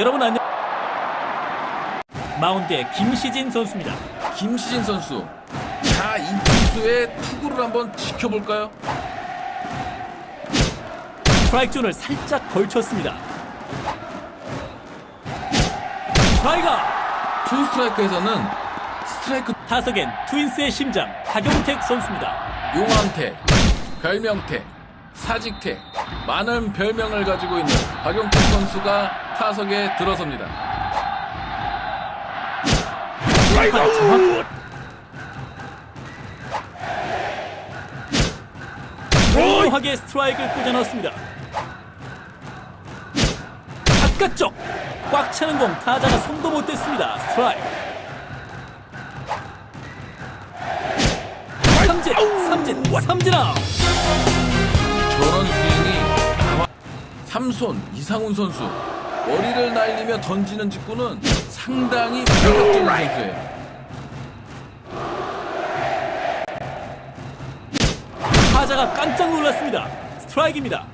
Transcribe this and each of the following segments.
여러분 안녕. 마운드에 김시진 선수입니다. 김시진 선수. 자, 이 투수의 투구를 한번 지켜볼까요? 스트라이크 존을 살짝 걸쳤습니다. 스트라이크 투 스트라이크에서는 스트라이크 타석엔 트윈스의 심장 박용택 선수입니다. 용암태, 별명태, 사직태 많은 별명을 가지고 있는 박용택 선수가 타석에 들어섭니다. 묘하게 스트라이크를 꽂아 넣었습니다. 바깥쪽 꽉 차는 공 타자가 손도 못 댔습니다. 스트라이크. 삼진, 삼진, 삼진 아웃. 저런 스윙이 삼손 이상훈 선수 머리를 날리며 던지는 직구는 상당히 매력적인 선수예요. 타자가 깜짝 놀랐습니다. 스트라이크입니다.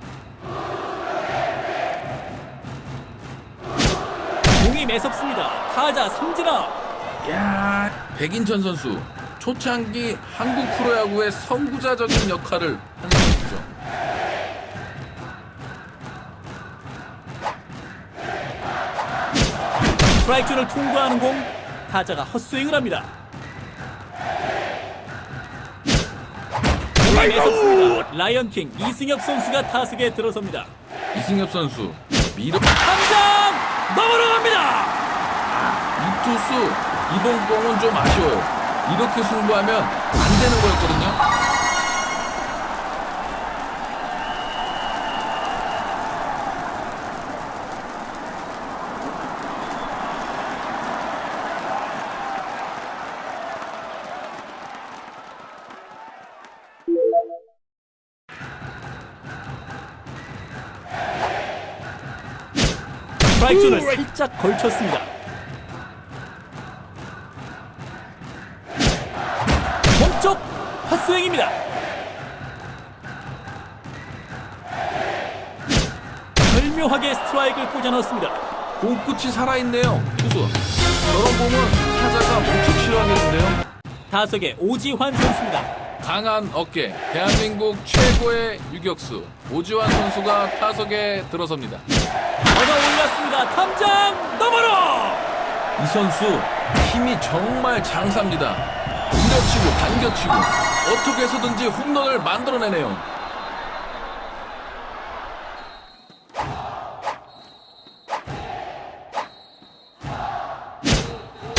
공이 매섭습니다. 타자 삼진 아웃. 야, 백인천 선수 초창기 한국 프로야구의 선구자적인 역할을 한 스트라이크 존을 통과하는 공 타자가 헛스윙을 합니다. 라이언킹 이승엽 선수가 타석에 들어섭니다. 이승엽 선수 미러 당장 넘어갑니다. 이 투수 이번 공은 좀 아쉬워요. 이렇게 승부하면 안 되는 거였거든요. 스트라이크 존을 살짝 걸쳤습니다. 몸쪽 헛스윙입니다. 절묘하게 스트라이크를 꽂아 넣었습니다. 공끝이 살아있네요. 투수. 저런 공은 타자가 무척 싫어하겠는데요. 타석에 오지환 선수입니다. 강한 어깨, 대한민국 최고의 유격수 오지환 선수가 타석에 들어섭니다. 얻어 올렸습니다. 탐장 너머로 이 선수 힘이 정말 장사입니다. 밀어치고 당겨치고 어떻게 해서든지 홈런을 만들어내네요.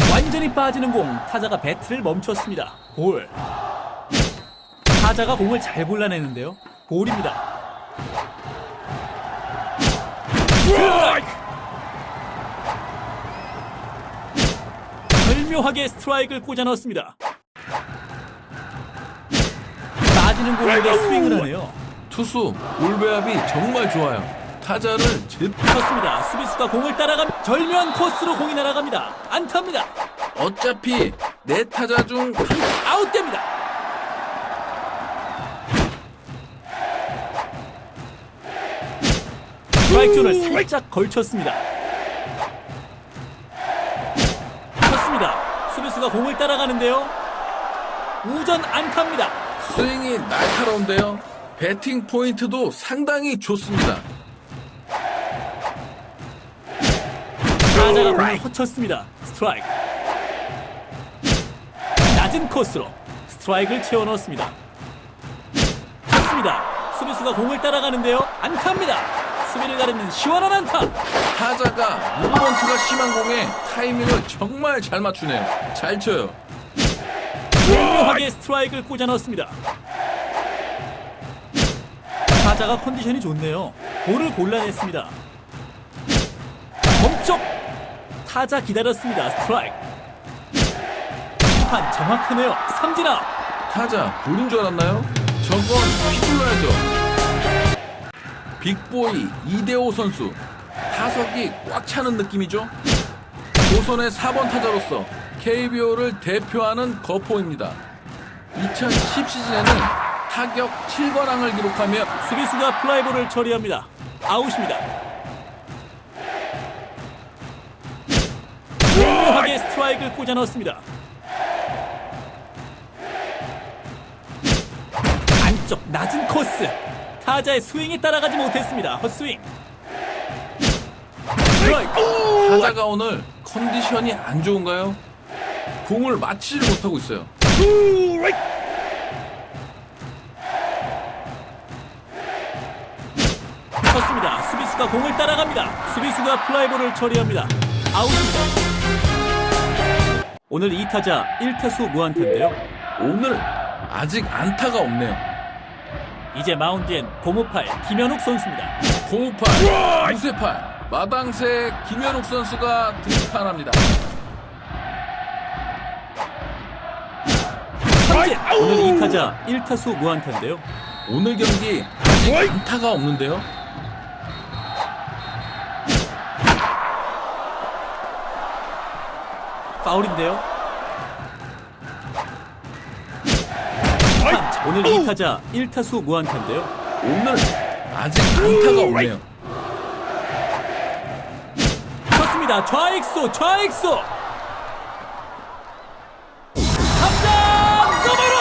완전히 빠지는 공 타자가 배트를 멈췄습니다. 볼. 타자가 공을 잘 골라내는데요. 볼입니다. 스트라이크. 절묘하게 스트라이크를 꽂아 넣었습니다. 빠지는 공에게 스윙을 하네요. 투수 올배압이 정말 좋아요. 타자를 제... 그렇습니다. 수비수가 공을 따라가 절묘한 코스로 공이 날아갑니다. 안타입니다. 어차피 네 타자 중 한- 아웃됩니다. 스트라이크 존을 살짝 걸쳤습니다. 쳤습니다. 수비수가 공을 따라가는데요. 우전 안타입니다. 스윙이 날카로운데요. 배팅 포인트도 상당히 좋습니다. 타자가 공을 헛쳤습니다. 스트라이크. 낮은 코스로 스트라이크를 채워 넣었습니다. 쳤습니다. 수비수가 공을 따라가는데요. 안타입니다. 수비를 가르는 시원한 안타. 타자가 무브먼트가 심한 공에 타이밍을 정말 잘 맞추네요. 잘 쳐요. 묘하게 스트라이크를 꽂아 넣었습니다. 타자가 컨디션이 좋네요. 볼을 골라냈습니다. 멈쪽 타자 기다렸습니다. 스트라이크. 심판 정확하네요. 삼진아. 타자 볼인 줄 알았나요? 저건 휘둘러야죠. 빅보이 이대호 선수 타석이 꽉 차는 느낌이죠. 조선의 4번 타자로서 KBO를 대표하는 거포입니다. 2010 시즌에는 타격 7관왕을 기록하며 수비수가 플라이볼을 처리합니다. 아웃입니다. 묘하게 스트라이크를 꽂아 넣었습니다. 안쪽 낮은 코스. 타자의 스윙에 따라가지 못했습니다. 헛스윙. 타자가 오늘 컨디션이 안 좋은가요? 공을 맞히질 못하고 있어요. 쳤습니다. 수비수가 공을 따라갑니다. 수비수가 플라이볼을 처리합니다. 아웃입니다. 오늘 2타자 1타수 무안타인데요. 오늘 아직 안타가 없네요. 이제 마운드엔 고무팔 김현욱 선수입니다. 공우팔, 무쇠팔, 마당새 김현욱 선수가 등판합니다. 삼진 오늘 2타자 1타수 무안타인데요. 오늘 경기 아직 안타가 없는데요. 파울인데요. 펀치. 오늘 2타자 1타수 무안타인데요. 오늘 아직 안타가 없네요. 쳤습니다. 좌익수 좌익수 3점 넘어로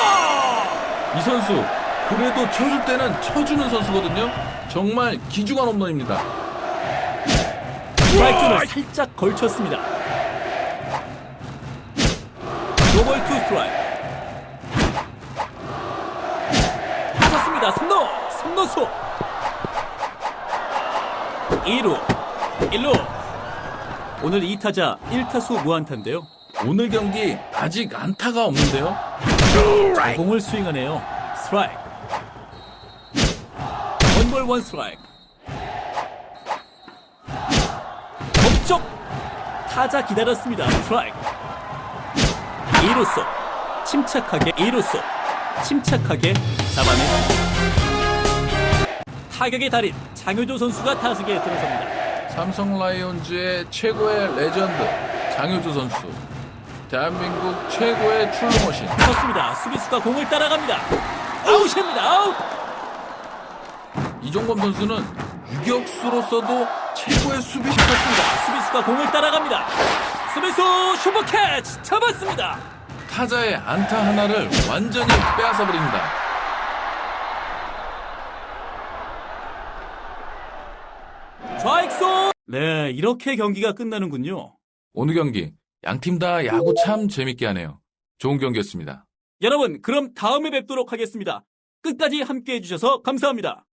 이 선수 그래도 쳐줄 때는 쳐주는 선수거든요. 정말 기중한 홈런입니다. 스트라이크를 살짝 걸쳤습니다. 노볼 투 스트라이크. 쳤습니다. 3루, 3루수. 2루, 1루. 오늘 2타자 1타수 무안타인데요. 오늘 경기 아직 안타가 없는데요. 공을 스윙하네요. 스트라이크. 원볼 원 스트라이크. 몸쪽 타자 기다렸습니다. 스트라이크. 2루수 침착하게 2루수 침착하게 잡아냈습니다. 타격의 달인 장효조 선수가 타석에 들어섭니다. 삼성 라이온즈의 최고의 레전드 장효주 선수. 대한민국 최고의 출루머신. 쳤습니다. 수비수가 공을 따라갑니다. 아웃입니다. 아웃. 이종범 선수는 유격수로서도 최고의 수비수였습니다. 수비수가 공을 따라갑니다. 수비수 슈퍼 캐치 잡았습니다. 타자의 안타 하나를 완전히 빼앗아 버립니다. 좌익수. 네, 이렇게 경기가 끝나는군요. 오늘 경기 양 팀 다 야구 참 재밌게 하네요. 좋은 경기였습니다. 여러분, 그럼 다음에 뵙도록 하겠습니다. 끝까지 함께 해주셔서 감사합니다.